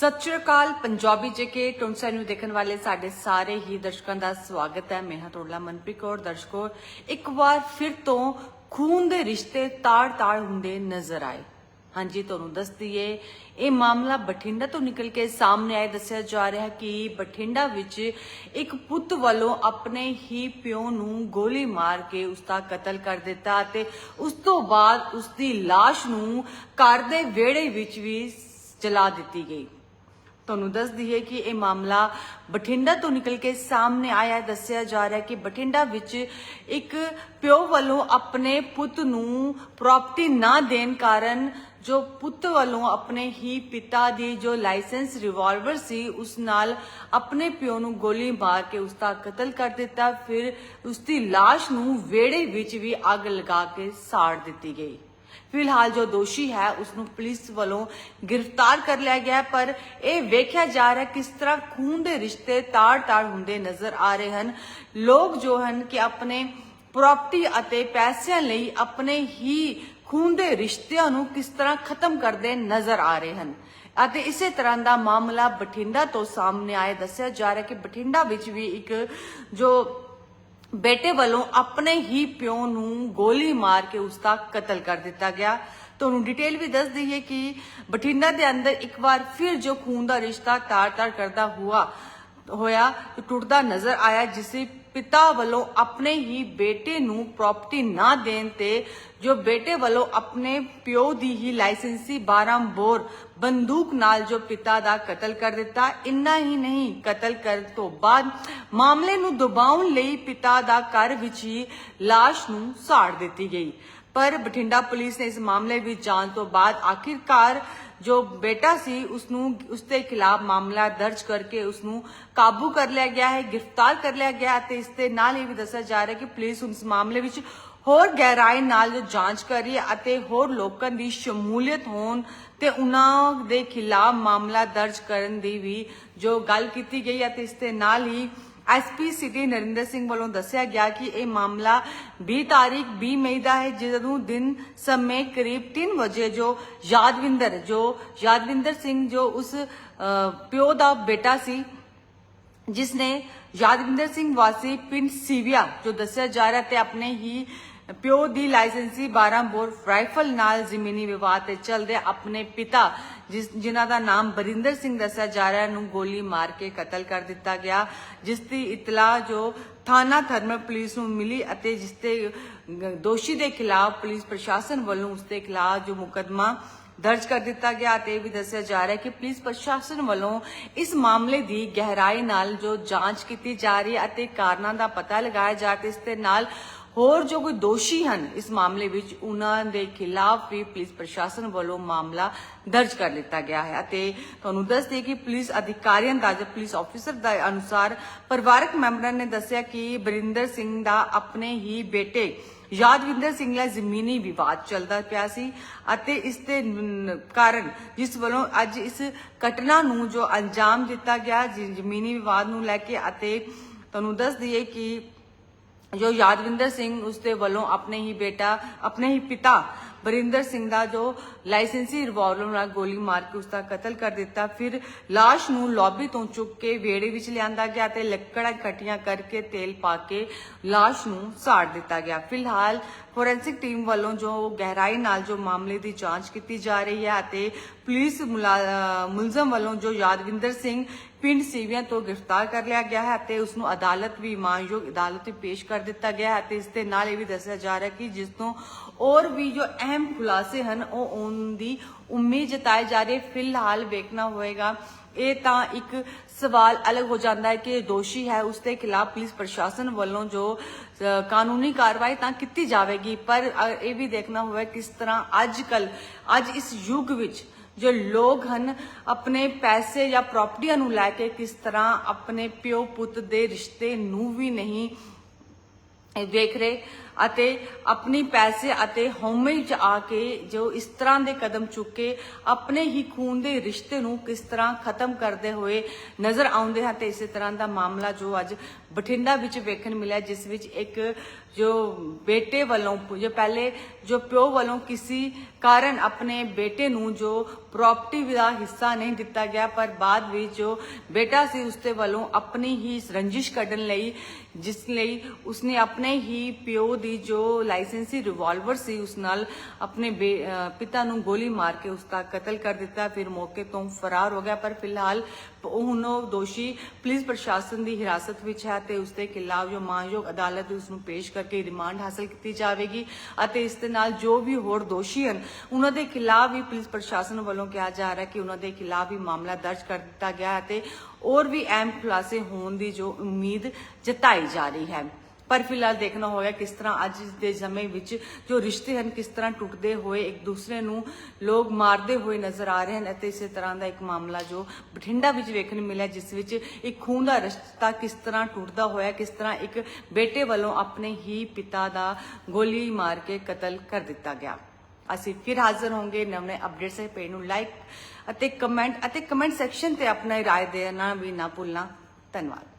ਸਤਿ ਸ਼੍ਰੀ ਅਕਾਲ, ਪੰਜਾਬੀ ਜੇਕੇ ਟੁੰਸਾ ਨੂੰ ਦੇਖਣ ਵਾਲੇ ਸਾਡੇ ਸਾਰੇ ਹੀ ਦਰਸ਼ਕਾਂ ਦਾ ਸਵਾਗਤ ਹੈ। ਮੈਂ ਹਾਂ ਤੁਹਾਡਾ ਮਨਪ੍ਰੀਤ ਕੌਰ, ਦਰਸ਼ਕੋ ਇੱਕ ਵਾਰ ਫਿਰ ਤੋਂ ਖੂਨ ਦੇ ਰਿਸ਼ਤੇ ਤਾੜ-ਤਾੜ ਹੁੰਦੇ ਨਜ਼ਰ ਆਏ। ਹਾਂਜੀ, ਤੁਹਾਨੂੰ ਦੱਸ ਦਈਏ, ਇਹ ਮਾਮਲਾ ਬਠਿੰਡਾ ਤੋਂ ਨਿਕਲ ਕੇ ਸਾਹਮਣੇ ਆਇਆ ਦੱਸਿਆ ਜਾ ਰਿਹਾ ਹੈ ਕਿ ਬਠਿੰਡਾ ਵਿੱਚ ਇੱਕ ਪੁੱਤ ਵੱਲੋਂ ਆਪਣੇ ਹੀ ਪਿਓ ਨੂੰ ਗੋਲੀ ਮਾਰ ਕੇ ਉਸ ਦਾ ਕਤਲ ਕਰ ਦਿੱਤਾ ਅਤੇ ਉਸ ਤੋਂ ਬਾਅਦ ਉਸ ਦੀ ਲਾਸ਼ ਨੂੰ ਘਰ ਦੇ ਵਿਹੜੇ ਵਿੱਚ ਵੀ ਜਲਾ ਦਿੱਤੀ ਗਈ। ਤੁਹਾਨੂੰ ਦੱਸ ਦਈਏ ਕਿ ਇਹ ਮਾਮਲਾ ਬਠਿੰਡਾ ਤੋਂ ਨਿਕਲ ਕੇ ਸਾਹਮਣੇ ਆਇਆ ਦੱਸਿਆ ਜਾ ਰਿਹਾ ਕਿ ਬਠਿੰਡਾ ਵਿੱਚ ਇੱਕ ਪਿਓ ਵੱਲੋਂ ਆਪਣੇ ਪੁੱਤ ਨੂੰ ਪ੍ਰਾਪਰਟੀ ਨਾ ਦੇਣ ਕਾਰਨ ਜੋ ਪੁੱਤ ਵੱਲੋਂ ਆਪਣੇ ਹੀ ਪਿਤਾ ਦੀ ਜੋ ਲਾਇਸੈਂਸ ਰਿਵਾਲਵਰ ਸੀ, ਉਸ ਨਾਲ ਆਪਣੇ ਪਿਓ ਨੂੰ ਗੋਲੀ ਮਾਰ ਕੇ ਉਸ ਦਾ ਕਤਲ ਕਰ ਦਿੱਤਾ। ਫਿਰ ਉਸ ਦੀ ਲਾਸ਼ ਨੂੰ ਵੇੜੇ ਵਿੱਚ ਵੀ ਅੱਗ ਲਗਾ ਕੇ ਸਾੜ ਦਿੱਤੀ ਗਈ। ਫਿਲਹਾਲ ਜੋ ਦੋਸ਼ੀ ਹੈ ਉਸ ਨੂੰ ਪੁਲਿਸ ਵੱਲੋਂ ਗ੍ਰਿਫਤਾਰ ਕਰ ਲਿਆ ਗਿਆ ਪਰ ਇਹ ਵੇਖਿਆ ਜਾ ਰਿਹਾ ਕਿਸ ਤਰ੍ਹਾਂ ਖੂਨ ਦੇ ਰਿਸ਼ਤੇ ਤਾੜ-ਤਾੜ ਹੁੰਦੇ ਨਜ਼ਰ ਆ ਰਹੇ ਹਨ। ਲੋਕ ਜੋ ਹਨ ਕਿ ਆਪਣੇ ਪ੍ਰਾਪਰਟੀ ਅਤੇ ਪੈਸਿਆਂ ਲਈ ਆਪਣੇ ਹੀ ਖੂਨ ਦੇ ਰਿਸ਼ਤਿਆਂ ਨੂੰ ਕਿਸ ਤਰ੍ਹਾਂ ਖਤਮ ਕਰਦੇ ਨਜ਼ਰ ਆ ਰਹੇ ਹਨ। ਅਤੇ ਇਸੇ ਤਰ੍ਹਾਂ ਦਾ ਮਾਮਲਾ ਬਠਿੰਡਾ ਤੋਂ ਸਾਹਮਣੇ ਆਇਆ ਦੱਸਿਆ ਜਾ ਰਿਹਾ ਹੈ ਕਿ ਬਠਿੰਡਾ ਵਿੱਚ ਵੀ ਇੱਕ ਜੋ ਬੇਟੇ ਵੱਲੋਂ ਆਪਣੇ ਹੀ ਪਿਓ ਨੂੰ ਗੋਲੀ ਮਾਰ ਕੇ ਉਸ ਦਾ ਕਤਲ ਕਰ ਦਿੱਤਾ ਗਿਆ। ਤੁਹਾਨੂੰ ਡਿਟੇਲ ਵੀ ਦੱਸ ਦਈਏ ਕਿ ਬਠਿੰਡਾ ਦੇ ਅੰਦਰ ਇੱਕ ਵਾਰ ਫਿਰ ਜੋ ਖੂਨ ਦਾ ਰਿਸ਼ਤਾ ਤਾਰ-ਤਾਰ ਕਰਦਾ ਹੁਆ ਹੋਇਆ, ਟੁੱਟਦਾ ਨਜ਼ਰ ਆਇਆ, ਜਿਸ ਪਿਤਾ ਵੱਲੋਂ ਆਪਣੇ ਹੀ ਬੇਟੇ ਨੂੰ ਪ੍ਰਾਪਰਟੀ ਨਾ ਦੇਣ ਤੇ ਜੋ ਬੇਟੇ ਵੱਲੋਂ ਆਪਣੇ ਪਿਓ ਦੀ ਹੀ ਲਾਇਸੈਂਸੀ 12 ਬੋਰ ਬੰਦੂਕ ਨਾਲ ਜੋ ਪਿਤਾ ਦਾ ਕਤਲ ਕਰ ਦਿੱਤਾ, ਇੰਨਾ ਹੀ ਨਹੀਂ, ਕਤਲ ਕਰਨ ਤੋਂ ਬਾਅਦ ਮਾਮਲੇ ਨੂੰ ਦਬਾਉਣ ਲਈ ਪਿਤਾ ਦਾ ਘਰ ਵਿੱਚ ਹੀ ਲਾਸ਼ ਨੂੰ ਸਾੜ ਦਿੱਤੀ ਗਈ। ਪਰ ਬਠਿੰਡਾ ਪੁਲਿਸ ਨੇ ਇਸ ਮਾਮਲੇ ਵਿੱਚ ਜਾਂਚ ਤੋਂ ਬਾਅਦ ਆਖਿਰਕਾਰ ਜੋ ਬੇਟਾ ਸੀ ਉਸ ਨੂੰ ਉਸ ਦੇ ਖਿਲਾਫ ਮਾਮਲਾ ਦਰਜ ਕਰਕੇ ਉਸ ਨੂੰ ਕਾਬੂ ਕਰ ਲਿਆ ਗਿਆ ਹੈ, ਗ੍ਰਿਫਤਾਰ ਕਰ ਲਿਆ ਗਿਆ ਅਤੇ ਇਸ ਦੇ ਨਾਲ ਇਹ ਵੀ ਦੱਸਿਆ ਜਾ ਰਿਹਾ ਹੈ ਕਿ ਪੁਲਿਸ ਉਸ ਮਾਮਲੇ ਵਿੱਚ ਹੋਰ ਗਹਿਰਾਈ ਨਾਲ ਜਾਂਚ ਕਰ ਰਹੀ ਹੈ ਅਤੇ ਹੋਰ ਲੋਕਾਂ ਦੀ ਸ਼ਮੂਲੀਅਤ ਹੋਣ ਤੇ ਉਹਨਾਂ ਦੇ ਖਿਲਾਫ ਮਾਮਲਾ ਦਰਜ ਕਰਨ ਦੀ ਵੀ ਜੋ ਗੱਲ ਕੀਤੀ ਗਈ ਹੈ ਤੇ ਇਸ ਦੇ ਨਾਲ ਹੀ ਐਸਪੀ ਸਿਟੀ ਨਰਿੰਦਰ ਸਿੰਘ ਵੱਲੋਂ ਦੱਸਿਆ ਗਿਆ ਕਿ ਇਹ ਮਾਮਲਾ 20 ਤਾਰੀਖ 20 ਮਈ ਦਾ ਹੈ, ਜਦੋਂ ਦਿਨ ਸਮੇਂ ਕਰੀਬ 3 ਵਜੇ ਜੋ ਯਾਦਵਿੰਦਰ ਜੋ ਯਾਦਵਿੰਦਰ ਸਿੰਘ ਜੋ ਉਸ ਪਿਓ ਦਾ ਬੇਟਾ ਸੀ, ਜਿਸ ਨੇ ਯਾਦਵਿੰਦਰ ਸਿੰਘ ਵਾਸੀ ਪਿੰਡ ਸੀਵੀਆ ਜੋ ਦੱਸਿਆ ਜਾ ਰਿਹਾ ਤੇ ਆਪਣੇ ਹੀ ਪਿਓ ਦੀ ਲਾਇਸੈਂਸੀ 12 ਬੋਰ ਰਾਈਫਲ ਨਾਲ ਜ਼ਮੀਨੀ ਵਿਵਾਦ ਤੇ ਚੱਲਦੇ ਆਪਣੇ ਪਿਤਾ, ਜਿਸ, ਜਿਨ੍ਹਾਂ ਦਾ ਨਾਮ ਬਰਿੰਦਰ ਸਿੰਘ ਦੱਸਿਆ ਜਾ ਰਿਹਾ ਨੂੰ ਗੋਲੀ ਮਾਰ ਕੇ ਕਤਲ ਕਰ ਦਿੱਤਾ ਗਿਆ। ਜਿਸ ਦੀ ਇਤਲਾ ਜੋ ਥਾਣਾ ਥਰਮਲ ਪੁਲਿਸ ਨੂੰ ਮਿਲੀ ਅਤੇ ਜਿਸ ਤੇ ਦੋਸ਼ੀ ਦੇ ਖਿਲਾਫ ਪੁਲਿਸ ਪ੍ਰਸ਼ਾਸਨ ਵੱਲੋਂ ਉਸ ਦੇ ਖਿਲਾਫ ਜੋ ਮੁਕਦਮਾ ਦਰਜ ਕਰ ਦਿੱਤਾ ਗਿਆ ਤੇ ਇਹ ਵੀ ਦੱਸਿਆ ਜਾ ਰਿਹਾ ਹੈ ਕਿ ਪੁਲਿਸ ਪ੍ਰਸ਼ਾਸਨ ਵੱਲੋਂ ਇਸ ਮਾਮਲੇ ਦੀ ਗਹਿਰਾਈ ਨਾਲ ਜੋ ਜਾਂਚ ਕੀਤੀ ਜਾ ਰਹੀ ਹੈ ਅਤੇ ਕਾਰਨਾਂ ਦਾ ਪਤਾ ਲਗਾਇਆ ਜਾ ਰਿਹਾ ਇਸ ਦੇ ਨਾਲ ਹੋਰ ਜੋ ਕੋਈ ਦੋਸ਼ੀ ਹਨ ਇਸ ਮਾਮਲੇ ਵਿੱਚ, ਉਹਨਾਂ ਦੇ ਖਿਲਾਫ ਵੀ ਪੁਲਿਸ ਪ੍ਰਸ਼ਾਸਨ ਵੱਲੋਂ ਮਾਮਲਾ ਦਰਜ ਕਰ ਲਿੱਤਾ ਗਿਆ ਹੈ ਅਤੇ ਤੁਹਾਨੂੰ ਦੱਸ ਦਈਏ ਕਿ ਪੁਲਿਸ ਅਧਿਕਾਰੀਆਂ ਦਾ ਜੋ ਪੁਲਿਸ ਆਫੀਸਰ ਦਾ ਅਨੁਸਾਰ ਪਰਿਵਾਰਕ ਮੈਂਬਰਾਂ ਨੇ ਦੱਸਿਆ ਕਿ ਬਰਿੰਦਰ ਸਿੰਘ ਦਾ ਆਪਣੇ ਹੀ ਬੇਟੇ ਯਾਦਵਿੰਦਰ ਸਿੰਘ ਦਾ ਜ਼ਮੀਨੀ ਵਿਵਾਦ ਚੱਲਦਾ ਪਿਆ ਸੀ ਅਤੇ ਇਸ ਦੇ ਕਾਰਨ ਜਿਸ ਵੱਲੋਂ ਅੱਜ ਇਸ ਘਟਨਾ ਨੂੰ ਜੋ ਅੰਜਾਮ ਦਿੱਤਾ ਗਿਆ ਜ਼ਮੀਨੀ ਵਿਵਾਦ ਨੂੰ ਲੈ ਕੇ ਅਤੇ ਤੁਹਾਨੂੰ ਦੱਸ ਦਈਏ ਕਿ ਜੋ ਯਾਦਵਿੰਦਰ ਸਿੰਘ ਉਸ ਦੇ ਵੱਲੋਂ ਆਪਣੇ ਹੀ ਬੇਟਾ ਆਪਣੇ ਹੀ ਪਿਤਾ ਬਰਿੰਦਰ ਸਿੰਘ ਦਾ ਜੋ ਲਾਇਸੈਂਸੀ ਰਿਵਾਲਵਰ ਨਾਲ ਗੋਲੀ ਮਾਰ ਕੇ ਉਸ ਦਾ ਕਤਲ ਕਰ ਦਿੱਤਾ ਫਿਰ লাশ ਨੂੰ ਲੌਬੀ ਤੋਂ ਚੁੱਕ ਕੇ ਵਿਹੜੇ ਵਿੱਚ ਲਿਆਂਦਾ ਗਿਆ ਤੇ ਲੱਕੜਾਂ ਇਕੱਠੀਆਂ ਕਰਕੇ ਤੇਲ ਪਾ ਕੇ লাশ ਨੂੰ ਸਾੜ ਦਿੱਤਾ ਗਿਆ ਫਿਲਹਾਲ ਫੋਰੈਂਸਿਕ ਟੀਮ ਵੱਲੋਂ ਜੋ ਗਹਿਰਾਈ ਨਾਲ ਜੋ ਮਾਮਲੇ ਦੀ ਜਾਂਚ ਕੀਤੀ ਜਾ ਰਹੀ ਹੈ ਅਤੇ ਪੁਲਿਸ ਮੁਲਜ਼ਮ ਵੱਲੋਂ ਜੋ ਯਾਦਵਿੰਦਰ ਸਿੰਘ ਪਿੰਡ ਸੀਵੀਆਂ ਤੋਂ ਗ੍ਰਿਫਤਾਰ ਕਰ ਲਿਆ ਗਿਆ ਹੈ ਅਤੇ ਉਸ ਨੂੰ ਅਦਾਲਤ ਵੀ ਮਾਨਯੋਗ ਅਦਾਲਤ ਵਿੱਚ ਪੇਸ਼ ਕਰ ਦਿੱਤਾ ਗਿਆ ਹੈ ਅਤੇ ਇਸ ਦੇ ਨਾਲ ਇਹ ਵੀ ਦੱਸਿਆ ਜਾ ਰਿਹਾ ਕਿ ਜਿਸ ਤੋਂ ਔਰ ਵੀ ਜੋ ਅਹਿਮ ਖੁਲਾਸੇ ਹਨ, ਉਹ ਆਉਣ ਦੀ ਉਮੀਦ ਜਤਾਈ ਜਾ ਰਹੀ ਫਿਲਹਾਲ ਵੇਖਣਾ ਹੋਏਗਾ ਇਹ ਤਾਂ ਇੱਕ ਸਵਾਲ ਅਲੱਗ ਹੋ ਜਾਂਦਾ ਹੈ ਕਿ ਦੋਸ਼ੀ ਹੈ ਉਸ ਦੇ ਖਿਲਾਫ ਪੁਲਿਸ ਪ੍ਰਸ਼ਾਸਨ ਵੱਲੋਂ ਜੋ ਕਾਨੂੰਨੀ ਕਾਰਵਾਈ ਤਾਂ ਕੀਤੀ ਜਾਵੇਗੀ, ਪਰ ਇਹ ਵੀ ਦੇਖਣਾ ਹੋਵੇ ਕਿਸ ਤਰ੍ਹਾਂ ਅੱਜ ਕੱਲ ਅੱਜ ਇਸ ਯੁੱਗ ਵਿੱਚ ਜੋ ਲੋਕ ਹਨ ਆਪਣੇ ਪੈਸੇ ਜਾਂ ਪ੍ਰਾਪਰਟੀਆਂ ਨੂੰ ਲੈ ਕੇ ਕਿਸ ਤਰ੍ਹਾਂ ਆਪਣੇ ਪਿਓ ਪੁੱਤ ਦੇ ਰਿਸ਼ਤੇ ਨੂੰ ਵੀ ਨਹੀਂ ਇਹ ਵੇਖ ਰਹੇ ਅਤੇ ਆਪਣੀ ਪੈਸੇ ਅਤੇ ਹਉਮੈ ਵਿੱਚ ਆ ਕੇ ਜੋ ਇਸ ਤਰ੍ਹਾਂ ਦੇ ਕਦਮ ਚੁੱਕੇ, ਆਪਣੇ ਹੀ ਖੂਨ ਦੇ ਰਿਸ਼ਤੇ ਨੂੰ ਕਿਸ ਤਰ੍ਹਾਂ ਖਤਮ ਕਰਦੇ ਹੋਏ ਨਜ਼ਰ ਆਉਂਦੇ ਹਨ ਤੇ ਇਸੇ ਤਰ੍ਹਾਂ ਦਾ ਮਾਮਲਾ ਜੋ ਅੱਜ ਬਠਿੰਡਾ ਵਿੱਚ ਵੇਖਣ ਮਿਲਿਆ, ਜਿਸ ਵਿੱਚ ਇੱਕ ਜੋ ਬੇਟੇ ਵੱਲੋਂ, ਜੋ ਪਹਿਲੇ ਜੋ ਪਿਓ ਵੱਲੋਂ ਕਿਸੇ ਕਾਰਨ ਆਪਣੇ ਬੇਟੇ ਨੂੰ ਜੋ ਪ੍ਰਾਪਰਟੀ ਦਾ ਹਿੱਸਾ ਨਹੀਂ ਦਿੱਤਾ ਗਿਆ, ਪਰ ਬਾਅਦ ਵਿੱਚ ਜੋ ਬੇਟਾ ਸੀ ਉਸਦੇ ਵੱਲੋਂ ਆਪਣੀ ਹੀ ਰੰਜਿਸ਼ ਕੱਢਣ ਲਈ ਜਿਸ ਲਈ ਉਸਨੇ ਆਪਣੇ ਹੀ ਪਿਓ ਦੀ ਜੋ ਲਾਇਸੈਂਸੀ ਰਿਵਾਲਵਰ ਸੀ, ਉਸ ਨਾਲ ਆਪਣੇ ਪਿਤਾ ਨੂੰ ਗੋਲੀ ਮਾਰ ਕੇ ਉਸ ਦਾ ਕਤਲ ਕਰ ਦਿੱਤਾ। ਫਿਰ ਮੌਕੇ ਤੋਂ ਫਰਾਰ ਹੋ ਗਿਆ, ਪਰ ਫਿਲਹਾਲ ਹੁਣ ਉਹ ਦੋਸ਼ੀ ਪੁਲਿਸ ਪ੍ਰਸ਼ਾਸਨ ਦੀ ਹਿਰਾਸਤ ਵਿੱਚ ਹੈ ਤੇ ਉਸ ਦੇ ਖਿਲਾਫ ਜੋ ਮਾਨਯੋਗ ਅਦਾਲਤ ਉਸ ਨੂੰ ਪੇਸ਼ ਕਰਕੇ ਰਿਮਾਂਡ ਹਾਸਲ ਕੀਤੀ ਜਾਵੇਗੀ ਅਤੇ ਇਸ ਦੇ ਨਾਲ ਜੋ ਵੀ ਹੋਰ ਦੋਸ਼ੀ ਹਨ, ਉਹਨਾਂ ਦੇ ਖਿਲਾਫ ਵੀ ਪੁਲਿਸ ਪ੍ਰਸ਼ਾਸਨ ਵੱਲੋਂ ਕਿਹਾ ਜਾ ਰਿਹਾ ਕਿ ਉਹਨਾਂ ਦੇ ਖਿਲਾਫ ਵੀ ਮਾਮਲਾ ਦਰਜ ਕਰ ਦਿੱਤਾ ਗਿਆ ਅਤੇ ਤੇ ਹੋਰ ਵੀ ਅਹਿਮ ਖੁਲਾਸੇ ਹੋਣ ਦੀ ਜੋ ਉਮੀਦ ਜਤਾਈ ਜਾ ਰਹੀ ਹੈ। ਪਰ ਫਿਲਹਾਲ ਦੇਖਣਾ ਹੋਗਾ ਕਿਸ ਤਰ੍ਹਾਂ ਅੱਜ ਦੇ ਸਮੇਂ ਵਿੱਚ ਜੋ ਰਿਸ਼ਤੇ ਹਨ, ਕਿਸ ਤਰ੍ਹਾਂ ਟੁੱਟਦੇ ਹੋਏ ਇੱਕ ਦੂਸਰੇ ਨੂੰ ਲੋਕ ਮਾਰਦੇ ਹੋਏ ਨਜ਼ਰ ਆ ਰਹੇ ਹਨ ਅਤੇ ਇਸੇ ਤਰ੍ਹਾਂ ਦਾ ਇੱਕ ਮਾਮਲਾ ਜੋ ਬਠਿੰਡਾ ਵਿੱਚ ਵੇਖਣ ਨੂੰ ਮਿਲਿਆ, ਜਿਸ ਵਿੱਚ ਇੱਕ ਖੂਨ ਦਾ ਰਿਸ਼ਤਾ ਕਿਸ ਤਰ੍ਹਾਂ ਟੁੱਟਦਾ ਹੋਇਆ, ਕਿਸ ਤਰ੍ਹਾਂ ਇੱਕ ਬੇਟੇ ਵੱਲੋਂ ਆਪਣੇ ਹੀ ਪਿਤਾ ਦਾ ਗੋਲੀ ਮਾਰ ਕੇ ਕਤਲ ਕਰ ਦਿੱਤਾ ਗਿਆ। ਅਸੀਂ ਫਿਰ ਹਾਜ਼ਰ ਹੋਵਾਂਗੇ ਨਵੇਂ ਅਪਡੇਟਸ ਦੇ ਪੇਜ ਨੂੰ ਲਾਈਕ ਅਤੇ ਕਮੈਂਟ ਅਤੇ ਕਮੈਂਟ ਸੈਕਸ਼ਨ ਤੇ ਆਪਣਾ ਰਾਏ ਦੇਣਾ ਵੀ ਨਾ ਭੁੱਲਣਾ। ਧੰਨਵਾਦ।